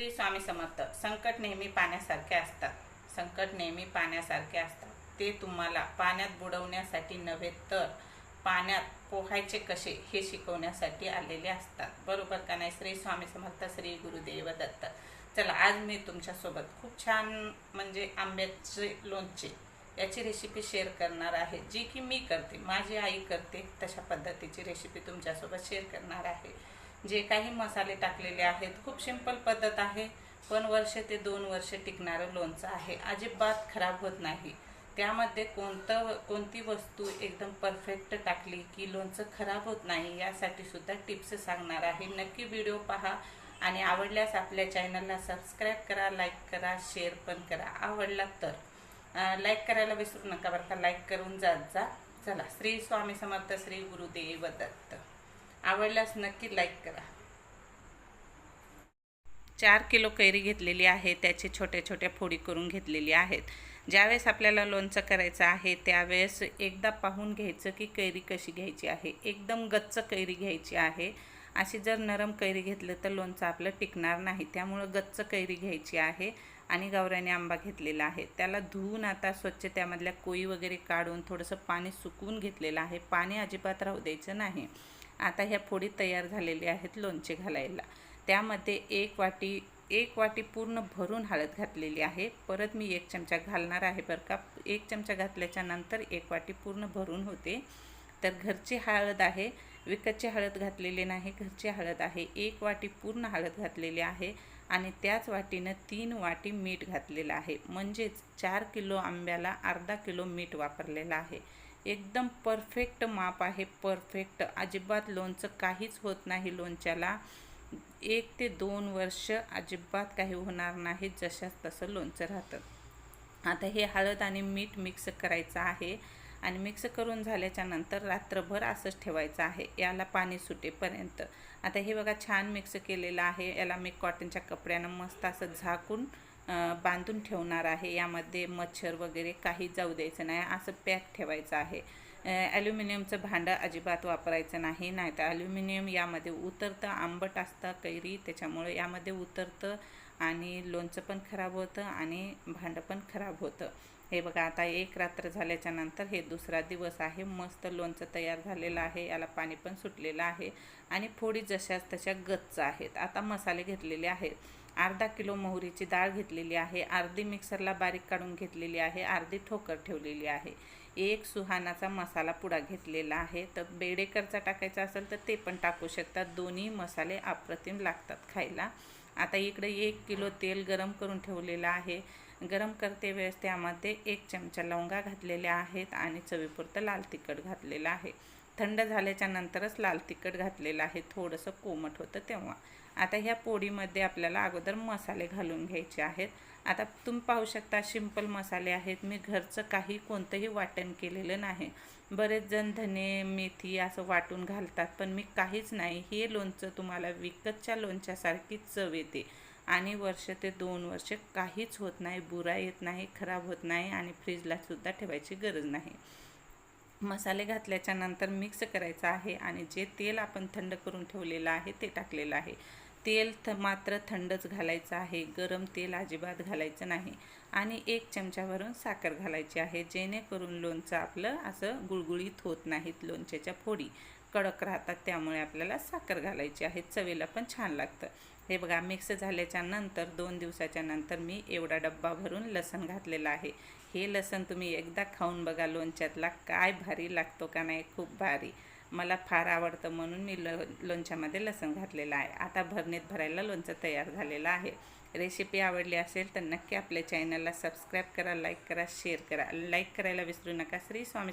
श्री स्वामी समर्थ. संकट नेहमी पाण्यासारखे असतात. संकट नेहमी पाण्यासारखे असतात. ते तुम्हाला पाण्यात बुडवण्यासाठी नव्हे तर पाण्यात पोहायचे कसे हे शिकवण्यासाठी आलेले असतात. बरोबर का नाही? श्री स्वामी समर्थ श्री गुरुदेव दत्त. चला आज मी तुमच्यासोबत खूप छान म्हणजे आंब्याचे लोणचे याची रेसिपी शेअर करणार आहे. जी की मी करते माझी आई करते तशा पद्धतीची रेसिपी तुमच्यासोबत शेअर करणार आहे. जे काही मसाले टाकलेले आहेत खूप सिंपल पद्धत आहे पण वर्ष ते दोन वर्ष टिकणारं लोणचं आहे. अजिबात खराब होत नाही. त्यामध्ये कोणतं कोणती वस्तू एकदम परफेक्ट टाकली की लोणचं खराब होत नाही यासाठी सुद्धा टिप्स सांगणार आहे. नक्की व्हिडिओ पहा आणि आवडल्यास आपल्या चॅनलला सबस्क्राईब करा लाईक करा शेअर पण करा. आवडला तर लाईक करायला विसरू नका बरं का. लाईक करून जात जा. चला श्री स्वामी समर्थ श्री गुरुदेव दत्त. आवडल्यास नक्की लाईक करा. चार किलो कैरी घेतलेली आहे त्याचे छोट्या छोट्या फोडी करून घेतलेली आहेत. ज्यावेळेस आपल्याला लोणचं करायचं आहे त्यावेळेस एकदा पाहून घ्यायचं की कैरी कशी घ्यायची आहे. एकदम गच्च कैरी घ्यायची आहे. अशी जर नरम कैरी घेतलं तर लोणचं आपलं टिकणार नाही. त्यामुळं गच्च कैरी घ्यायची आहे आणि गावऱ्याने आंबा घेतलेला आहे. त्याला धुवून आता स्वच्छ त्यामधल्या कोई वगैरे काढून थोडंसं पाणी सुकवून घेतलेलं आहे. पाणी अजिबात राहू द्यायचं नाही. आता ह्या फोडी तयार झालेल्या आहेत लोणचे घालायला. त्यामध्ये एक वाटी एक वाटी पूर्ण भरून हळद घातलेली आहे. परत मी एक चमचा घालणार आहे बरं का. एक चमचा घातल्याच्या नंतर एक वाटी पूर्ण भरून होते. तर घरची हळद आहे. विकतची हळद घातलेली नाही घरची हळद आहे. एक वाटी पूर्ण हळद घातलेली आहे आणि त्याच वाटीनं तीन वाटी मीठ घातलेलं आहे. म्हणजेच चार किलो आंब्याला अर्धा किलो मीठ वापरलेलं आहे. एकदम परफेक्ट माप आहे परफेक्ट अजिबात लोणचं काहीच होत नाही लोणच्याला एक ते दोन वर्ष अजिबात काही होणार नाही जशाच तसं लोणचं राहतं. आता हे हळद आणि मीठ मिक्स करायचं आहे आणि मिक्स करून झाल्याच्यानंतर रात्रभर असंच ठेवायचं आहे. याला पाणी सुटेपर्यंत. आता हे बघा छान मिक्स केलेलं आहे. याला मी कॉटनच्या कपड्यानं मस्त असं झाकून बांधून ठेवणार आहे. यामध्ये मच्छर वगैरे काही जाऊ द्यायचं नाही. असं पॅक ठेवायचं आहे. ॲल्युमिनियमचं भांडं अजिबात वापरायचं नाही. नाही तर ॲल्युमिनियम यामध्ये उतरतं आंबट असतं कैरी. त्याच्यामुळे यामध्ये उतरतं आणि लोणचं पण खराब होतं आणि भांडं पण खराब होतं. हे बघा आता एक रात्र झाल्याच्यानंतर हे दुसरा दिवस आहे. मस्त लोणचं तयार झालेलं आहे. याला पाणी पण सुटलेलं आहे. आणि फोडी जशाच तशा गच्च आहेत. आता मसाले घेतलेले आहेत. अर्धा किलो मोहरीची डाळ घेतलेली आहे. अर्धी मिक्सरला बारीक काढून घेतलेली आहे. अर्धी ठोकर ठेवलेली आहे. एक सुहानाचा मसाला पुडा घेतलेला आहे. तर बेडेकरचा टाकायचा असेल तर ते पण टाकू शकतात दोन्ही मसाले अप्रतिम लागतात खायला. आता इकडे एक किलो तेल गरम करून ठेवलेलं आहे. गरम करते वेळेस त्यामध्ये एक चमचा लवंगा घातलेल्या आहेत आणि चवीपुरतं लाल तिखट घातलेलं आहे. थंड झाल्याच्या नंतरच लाल तिखट घातलेलं आहे. थोडंसं कोमट होतं तेव्हा. आता ह्या पोळीमध्ये आपल्याला अगोदर मसाले घालून घ्यायचे आहेत. आता तुम्ही पाहू शकता सिंपल मसाले आहेत. मी घरचं काही कोणतंही वाटण केलेलं नाही. बरेच जण धने मेथी असं वाटून घालतात पण मी काहीच नाही. हे लोणचं तुम्हाला विकतच्या लोणच्यासारखी चव येते. आणि वर्ष ते दोन वर्ष काहीच होत नाही बुरा येत नाही खराब होत नाही आणि फ्रीजलासुद्धा ठेवायची गरज नाही. मसाले घातल्याच्या नंतर मिक्स करायचं आहे आणि जे तेल आपण थंड करून ठेवलेलं आहे ते टाकलेलं आहे. तेल थ मात्र थंडच घालायचं आहे. गरम तेल अजिबात घालायचं नाही. आणि एक चमच्यावरून साखर घालायची आहे जेणेकरून लोणचं आपलं असं गुळगुळीत होत नाहीत लोणच्याच्या फोडी. कडक राहतात त्यामुळे आपल्याला साखर घालायची आहे. चवीला पण छान लागतं. हे बघा मिक्स झाल्याच्यानंतर दोन दिवसाच्या नंतर मी एवढा डब्बा भरून लसण घातलेला आहे. हे लसण तुम्ही एकदा खाऊन बघा लोणच्यातला काय भारी लागतो का नाही खूप भारी. मला फार आवडतं म्हणून मी ल लोणच्यामध्ये लसण घातलेलं आहे. आता भरणीत भरायला लोणचं तयार झालेलं आहे. रेसिपी आवडली असेल तर नक्की आपल्या चॅनलला सबस्क्राईब करा लाईक करा शेअर करा. लाईक करायला विसरू नका. श्री स्वामी